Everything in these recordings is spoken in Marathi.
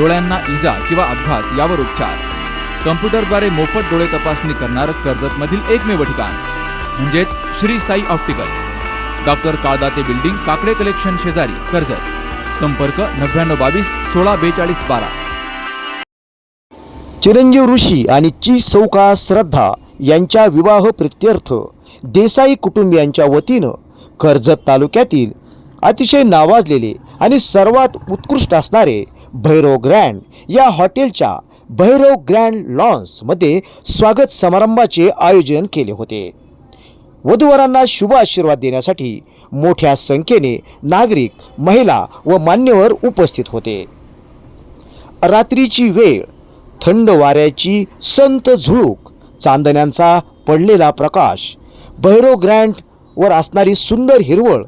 डोळ्यांना इजा किंवा अपघात यावर उपचार. कम्प्युटरद्वारे मोफत डोळे तपासणी करणारं कर्जतमधील एकमेव ठिकाण म्हणजेच Shri Sai opticals. Doctor Kaldate building Kakade collection शेजारी कर्जत. संपर्क नव्याण्णव बावीस सोळा बेचाळीस बारा. चिरंजीव ऋषी आणि ची सौका श्रद्धा यांच्या विवाह प्रित्यर्थ देसाई कुटुंबियांच्या वतीनं कर्जत तालुक्यातील अतिशय नावाजलेले आणि सर्वात उत्कृष्ट असणारे भैरव ग्रँड या हॉटेलच्या भैरव ग्रँड लॉन्समध्ये स्वागत समारंभाचे आयोजन केले होते. वधूवरांना शुभ आशीर्वाद देण्यासाठी मोठ्या संख्येने नागरिक महिला व मान्यवर उपस्थित होते. रात्रीची वेळ थंड वाऱ्याची संत झुळूक चांदण्यांचा पडलेला प्रकाश भैरव ग्रँडवर असणारी सुंदर हिरवळ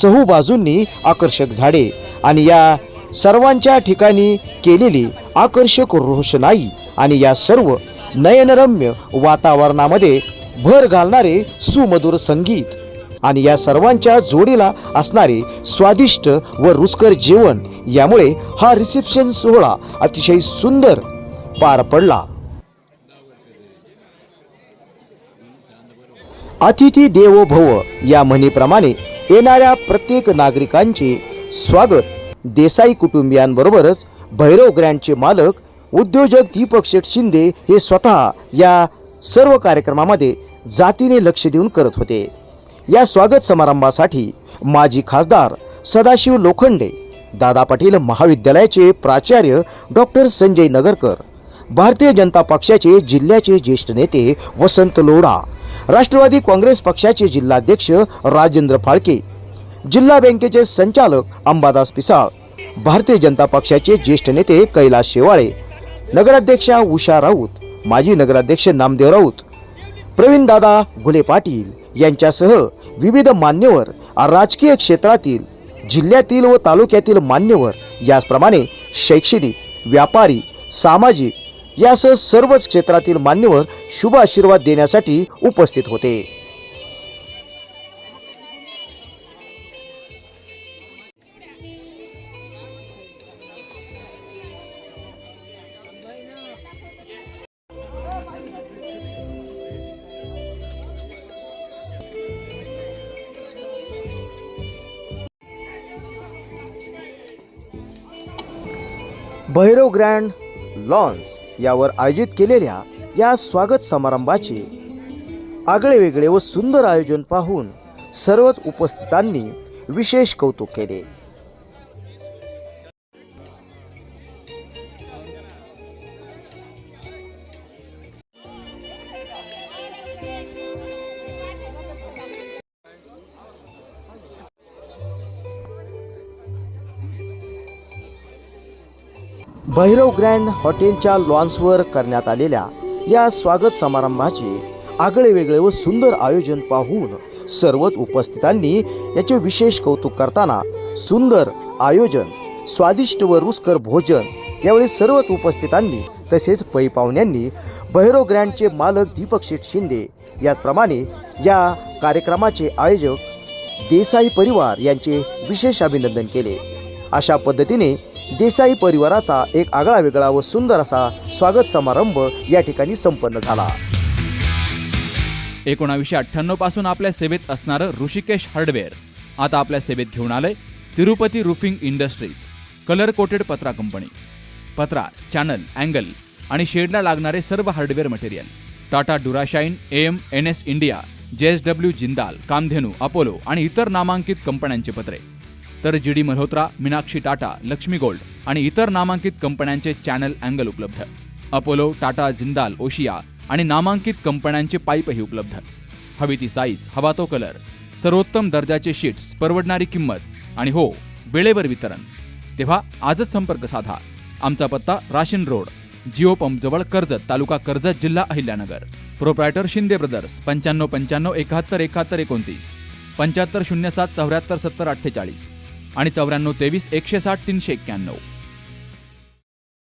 चहूबाजूंनी आकर्षक झाडे आणि या सर्वांच्या ठिकाणी केलेली आकर्षक रोषणाई आणि या सर्व नयनरम्य वातावरणामध्ये भर घालणारे सुमधुर संगीत आणि या सर्वांच्या जोडीला असणारे स्वादिष्ट व रुचकर जेवण यामुळे हा रिसेप्शन सोहळा अतिशय सुंदर पार पडला. अतिथी देवो भव या म्हणीप्रमाणे येणाऱ्या प्रत्येक नागरिकांचे स्वागत. देसाई कुटुंबियांबरोबरच भैरव ग्रँडचे मालक उद्योजक दीपक शेठ शिंदे हे स्वतः या सर्व कार्यक्रमामध्ये जातीने लक्ष देऊन करत होते. या स्वागत समारंभासाठी माजी खासदार सदाशिव लोखंडे दादा पाटील महाविद्यालयाचे प्राचार्य डॉक्टर संजय नगरकर भारतीय जनता पक्षाचे जिल्ह्याचे ज्येष्ठ नेते वसंत लोढा राष्ट्रवादी काँग्रेस पक्षाचे जिल्हाध्यक्ष राजेंद्र फाळके जिल्हा बँकेचे संचालक अंबादास पिसाळ भारतीय जनता पक्षाचे ज्येष्ठ नेते कैलास शेवाळे नगराध्यक्षा उषा राऊत माजी नगराध्यक्ष नामदेव राऊत प्रवीणदादा घुले पाटील यांच्यासह विविध मान्यवर राजकीय क्षेत्रातील जिल्ह्यातील व तालुक्यातील मान्यवर याचप्रमाणे शैक्षणिक व्यापारी सामाजिक यासह सर्वच क्षेत्रातील मान्यवर शुभ आशीर्वाद देण्यासाठी उपस्थित होते. भैरव ग्रँड लॉन्स यावर आयोजित केलेल्या या स्वागत समारंभाचे आगळे वेगळे व सुंदर आयोजन पाहून सर्वच उपस्थितांनी विशेष कौतुक केले. भैरव ग्रँड हॉटेलच्या लॉन्सवर करण्यात आलेल्या या स्वागत समारंभाचे आगळे वेगळे व सुंदर आयोजन पाहून सर्वच उपस्थितांनी याचे विशेष कौतुक करताना सुंदर आयोजन स्वादिष्ट व रुसकर भोजन यावेळी सर्वच उपस्थितांनी तसेच पै पाहुण्यांनी भैरव ग्रँडचे मालक दीपक शेठ शिंदे याचप्रमाणे या कार्यक्रमाचे आयोजक देसाई परिवार यांचे विशेष अभिनंदन केले. अशा पद्धतीने देसाई परिवाराचा एक आगळा वेगळा व सुंदर असा स्वागत समारंभ या ठिकाणी संपन्न झाला. एकोणावीसशे अठ्ठ्याण्णवपासून आपल्या सेवेत असणारं ऋषिकेश हार्डवेअर. आता आपल्या सेवेत घेऊन आलंय Tirupati roofing industries colour coated पत्रा कंपनी. पत्रा चॅनल अँगल आणि शेडला लागणारे सर्व hardware material. Tata Durashine M N S India J S W Jindal Kamdhenu Apollo आणि इतर नामांकित कंपन्यांचे पत्रे. तर G D Malhotra Meenakshi Tata Laxmi gold आणि इतर नामांकित कंपन्यांचे चॅनल अँगल उपलब्ध. अपोलो टाटा जिंदाल ओशिया आणि नामांकित कंपन्यांचे पाईपही उपलब्ध. हवी ती साईज हवा तो कलर सर्वोत्तम दर्जाचे शीट्स परवडणारी किंमत आणि हो वेळेवर वितरण. तेव्हा आजच संपर्क साधा. आमचा पत्ता राशीन रोड जिओ पंप जवळ कर्जत तालुका कर्जत जिल्हा अहिल्यानगर. प्रोप्रायटर शिंदे ब्रदर्स पंच्याण्णव पंच्याण्णव एकाहत्तर एकाहत्तर एकोणतीस पंच्याहत्तर शून्य सात चौऱ्याहत्तर सत्तर अठ्ठेचाळीस. आणि चौऱ्याण्णव तेवीस एकशे साठ तीनशे एक्क्याण्णव.